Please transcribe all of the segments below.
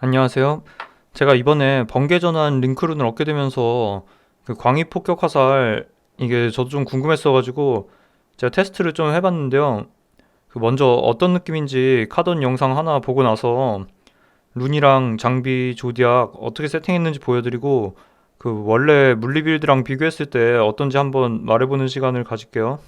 안녕하세요. 제가 이번에 번개 전환 링크룬을 얻게 되면서 그 광희 폭격 화살 이게 저도 좀 궁금했어가지고 제가 테스트를 좀 해봤는데요. 그 먼저 어떤 느낌인지 카던 영상 하나 보고 나서 룬이랑 장비, 조디악 어떻게 세팅했는지 보여드리고 그 원래 물리 빌드랑 비교했을 때 어떤지 한번 말해보는 시간을 가질게요.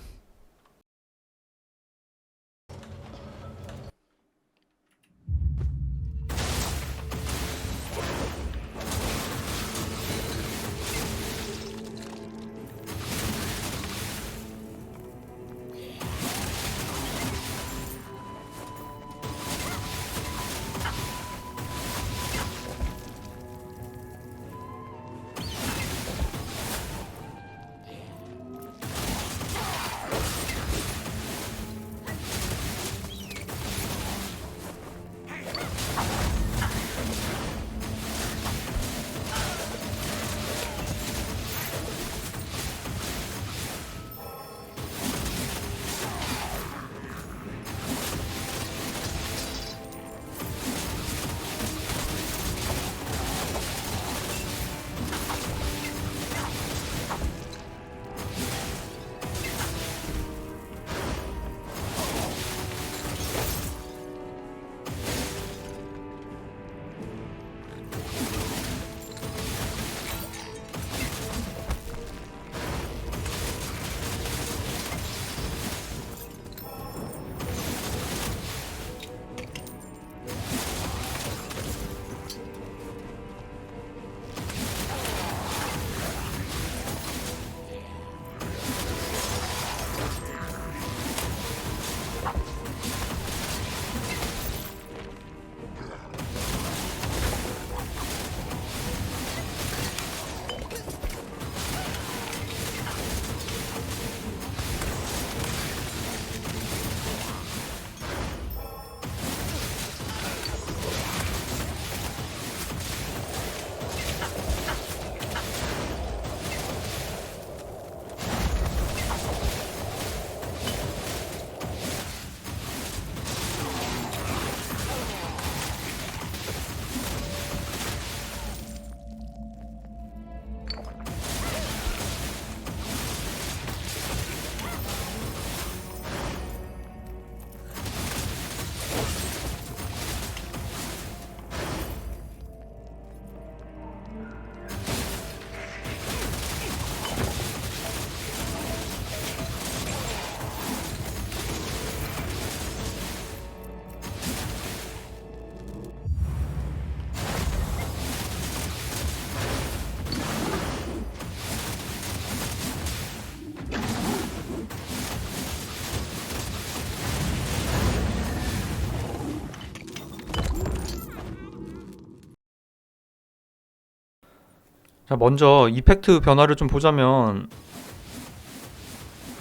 자, 먼저 이펙트 변화를 좀 보자면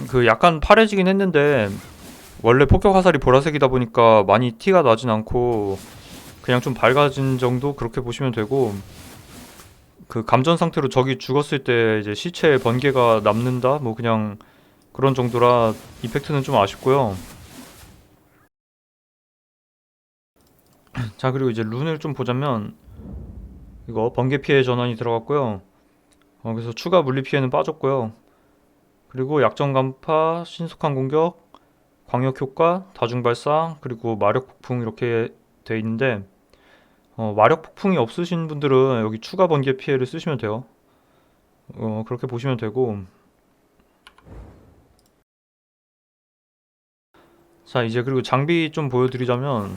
그 약간 파래지긴 했는데 원래 폭격 화살이 보라색이다 보니까 많이 티가 나진 않고 그냥 좀 밝아진 정도 그렇게 보시면 되고 그 감전 상태로 적이 죽었을 때 이제 시체에 번개가 남는다 뭐 그냥 그런 정도라 이펙트는 좀 아쉽고요. 자, 그리고 이제 룬을 좀 보자면 이거 번개 피해 전환이 들어갔고요. 어, 그래서 추가 물리 피해는 빠졌고요. 그리고 약점 간파, 신속한 공격, 광역 효과, 다중 발사, 그리고 마력 폭풍 이렇게 돼 있는데 어, 마력 폭풍이 없으신 분들은 여기 추가 번개 피해를 쓰시면 돼요. 어, 그렇게 보시면 되고 자, 이제 그리고 장비 좀 보여드리자면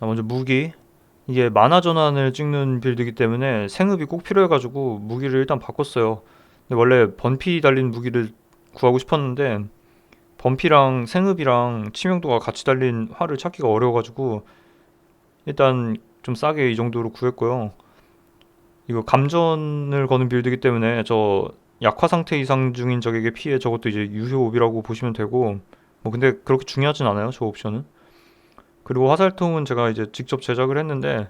자, 먼저 무기 이게 만화 전환을 찍는 빌드이기 때문에 생흡이 꼭 필요해가지고 무기를 일단 바꿨어요. 근데 원래 번피 달린 무기를 구하고 싶었는데 번피랑 생흡이랑 치명도가 같이 달린 활을 찾기가 어려워가지고 일단 좀 싸게 이 정도로 구했고요. 이거 감전을 거는 빌드이기 때문에 저 약화 상태 이상 중인 적에게 피해 저것도 이제 유효 옵이라고 보시면 되고 뭐 근데 그렇게 중요하진 않아요 저 옵션은. 그리고 화살통은 제가 이제 직접 제작을 했는데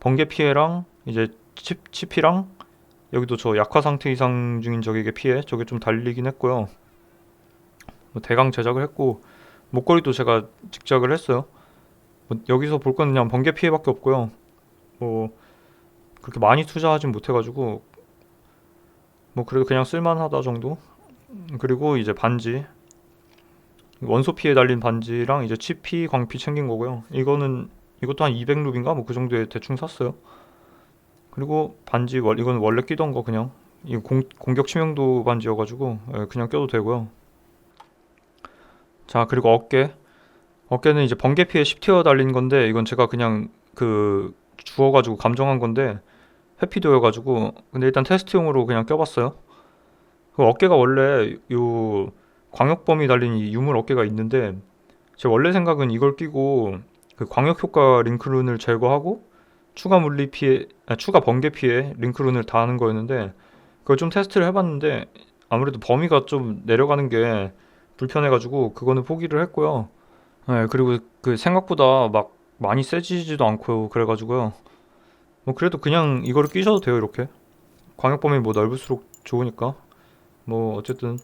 번개 피해랑 이제 칩, 치피랑 여기도 저 약화 상태 이상 중인 적에게 피해 저게 좀 달리긴 했고요. 뭐 대강 제작을 했고 목걸이도 제가 직작을 했어요. 뭐 여기서 볼 건 그냥 번개 피해밖에 없고요. 뭐 그렇게 많이 투자하진 못해가지고 뭐 그래도 그냥 쓸만하다 정도. 그리고 이제 반지 원소 피해 달린 반지랑 이제 치피, 광피 챙긴 거고요. 이거는 이것도 한 200룹인가 뭐 그 정도에 대충 샀어요. 그리고 반지 월 이건 원래 끼던 거 그냥 이 공, 공격 치명도 반지여가지고 예, 그냥 껴도 되고요. 자 그리고 어깨 어깨는 이제 번개 피해 10티어 달린 건데 이건 제가 그냥 그 주워가지고 감정한 건데 회피도여가지고 근데 일단 테스트용으로 그냥 껴봤어요. 그 어깨가 원래 요 광역범위 달린 이 유물 어깨가 있는데 제 원래 생각은 이걸 끼고 그 광역 효과 링크룬을 제거하고 추가 물리 피해, 아, 추가 번개 피해 링크룬을 다 하는 거였는데 그걸 좀 테스트를 해봤는데 아무래도 범위가 좀 내려가는 게 불편해가지고 그거는 포기를 했고요. 네, 그리고 그 생각보다 막 많이 세지지도 않고요. 그래가지고요. 뭐 그래도 그냥 이거를 끼셔도 돼요. 이렇게 광역 범위 뭐 넓을수록 좋으니까 뭐 어쨌든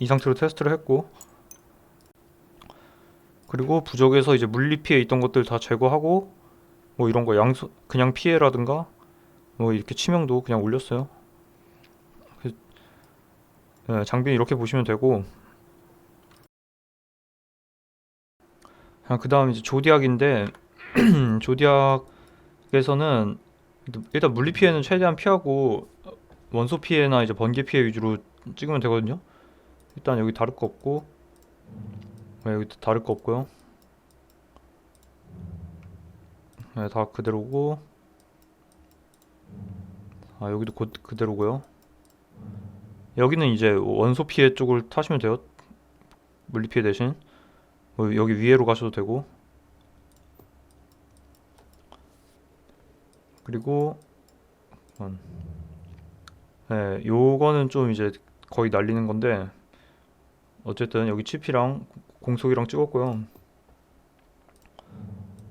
이 상태로 테스트를 했고 그리고 부적에서 이제 물리 피해 있던 것들 다 제거하고 뭐 이런 거 양소 그냥 피해라든가 뭐 이렇게 치명도 그냥 올렸어요. 그- 네, 장비는 이렇게 보시면 되고 그 다음 이제 조디악인데 조디악에서는 일단 물리 피해는 최대한 피하고 원소 피해나 이제 번개 피해 위주로 찍으면 되거든요. 일단 여기 다를 거 없고 네, 여기 다를 거 없고요. 네, 다 그대로고 아 여기도 곧 그대로고요. 여기는 이제 원소 피해 쪽을 타시면 돼요. 물리 피해 대신 뭐 여기 위에로 가셔도 되고 그리고 음, 네, 요거는 좀 이제 거의 날리는 건데 어쨌든 여기 치피랑 공속이랑 찍었고요.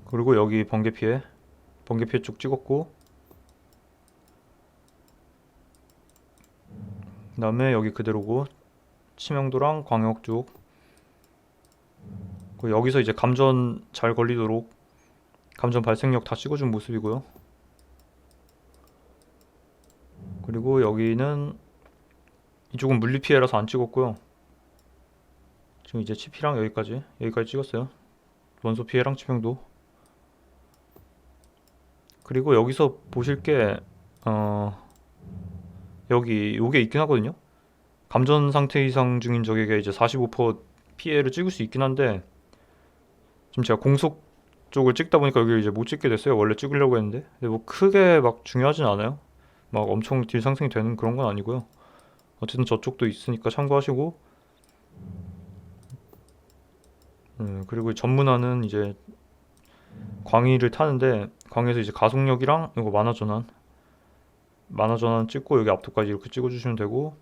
그리고 여기 번개 피해, 번개 피해 쪽 찍었고, 그 다음에 여기 그대로고 치명도랑 광역 쪽. 그리고 여기서 이제 감전 잘 걸리도록 감전 발생력 다 찍어준 모습이고요. 그리고 여기는 이쪽은 물리 피해라서 안 찍었고요. 지금 이제 치피랑 여기까지 여기까지 찍었어요. 원소 피해랑 치명도. 그리고 여기서 보실 게 어, 여기 요게 있긴 하거든요. 감전 상태 이상 중인 적에게 이제 45% 피해를 찍을 수 있긴 한데 지금 제가 공속 쪽을 찍다 보니까 여기를 이제 못 찍게 됐어요. 원래 찍으려고 했는데. 근데 뭐 크게 막 중요하진 않아요. 막 엄청 딜 상승이 되는 그런 건 아니고요. 어쨌든 저쪽도 있으니까 참고하시고 음, 그리고 전문화는 이제 광희를 타는데 광희에서 이제 가속력이랑 이거 만화 전환 만화 전환 찍고 여기 앞도까지 이렇게 찍어 주시면 되고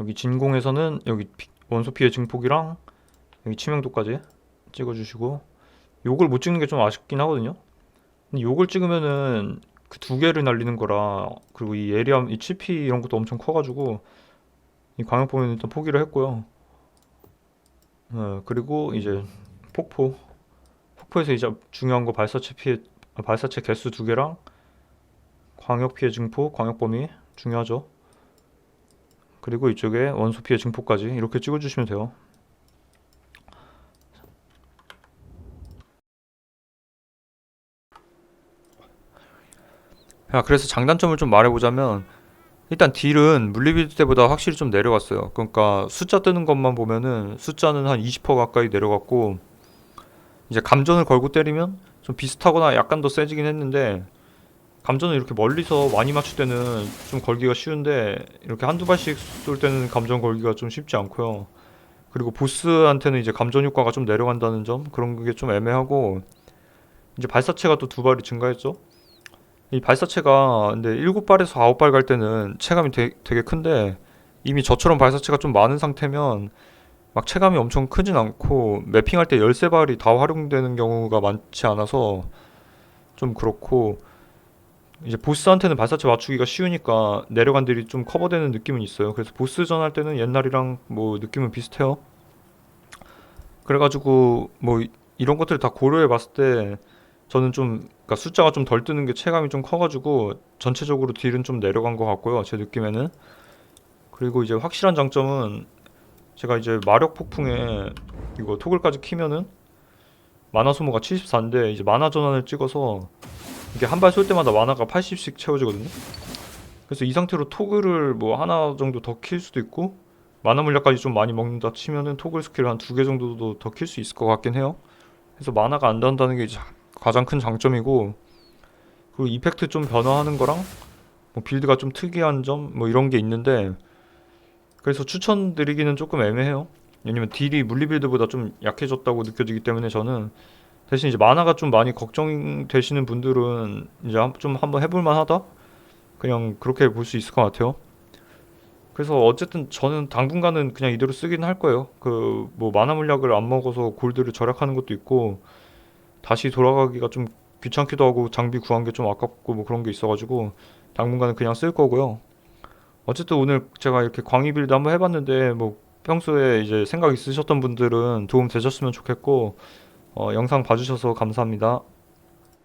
여기 진공에서는 여기 피- 원소 피해 증폭이랑 여기 치명도까지 찍어 주시고 요걸 못 찍는 게 좀 아쉽긴 하거든요. 근데 요걸 찍으면은 그 두 개를 날리는 거라 그리고 이 예리함 이 치피 이런 것도 엄청 커 가지고 이 광역 보면 일단 포기를 했고요. 어, 그리고 이제 폭포 폭포에서 이제 중요한 거 발사체 피해 아, 발사체 개수 두 개랑 광역 피해 증폭 광역 범위 중요하죠. 그리고 이쪽에 원소 피해 증폭까지 이렇게 찍어주시면 돼요. 야, 그래서 장단점을 좀 말해보자면 일단 딜은 물리비드 때보다 확실히 좀 내려갔어요. 그러니까 숫자 뜨는 것만 보면은 숫자는 한 20% 가까이 내려갔고 이제 감전을 걸고 때리면 좀 비슷하거나 약간 더 세지긴 했는데 감전을 이렇게 멀리서 많이 맞출 때는 좀 걸기가 쉬운데 이렇게 한두 발씩 쏠 때는 감전 걸기가 좀 쉽지 않고요. 그리고 보스한테는 이제 감전 효과가 좀 내려간다는 점 그런 게 좀 애매하고 이제 발사체가 또 두 발이 증가했죠. 이 발사체가 근데 7발에서 9발 갈 때는 체감이 되, 되게 큰데 이미 저처럼 발사체가 좀 많은 상태면 막 체감이 엄청 크진 않고 매핑할 때 13발이 다 활용되는 경우가 많지 않아서 좀 그렇고 이제 보스한테는 발사체 맞추기가 쉬우니까 내려간 딜이 좀 커버되는 느낌은 있어요. 그래서 보스전 할 때는 옛날이랑 뭐 느낌은 비슷해요. 그래가지고 뭐 이- 이런 것들을 다 고려해 봤을 때 저는 좀 그러니까 숫자가 좀 덜 뜨는 게 체감이 좀 커가지고 전체적으로 딜은 좀 내려간 것 같고요. 제 느낌에는. 그리고 이제 확실한 장점은 제가 이제 마력 폭풍에 이거 토글까지 키면은 만화 소모가 74인데 이제 만화 전환을 찍어서 이게 한 발 쏠 때마다 만화가 80씩 채워지거든요. 그래서 이 상태로 토글을 뭐 하나 정도 더 킬 수도 있고 만화 물약까지 좀 많이 먹는다 치면은 토글 스킬을 한 두 개 정도도 더 킬 수 있을 것 같긴 해요. 그래서 만화가 안 단다는 게 이제 가장 큰 장점이고 그리고 이펙트 좀 변화하는 거랑 뭐 빌드가 좀 특이한 점 뭐 이런 게 있는데 그래서 추천드리기는 조금 애매해요. 왜냐면 딜이 물리 빌드보다 좀 약해졌다고 느껴지기 때문에 저는 대신 이제 만화가 좀 많이 걱정되시는 분들은 이제 한- 좀 한번 해볼 만하다? 그냥 그렇게 볼 수 있을 것 같아요. 그래서 어쨌든 저는 당분간은 그냥 이대로 쓰긴 할 거예요. 그 뭐 만화 물약을 안 먹어서 골드를 절약하는 것도 있고 다시 돌아가기가 좀 귀찮기도 하고 장비 구한 게 좀 아깝고 뭐 그런 게 있어가지고 당분간은 그냥 쓸 거고요. 어쨌든 오늘 제가 이렇게 광희 빌드 한번 해봤는데 뭐 평소에 이제 생각 있으셨던 분들은 도움 되셨으면 좋겠고 어, 영상 봐주셔서 감사합니다.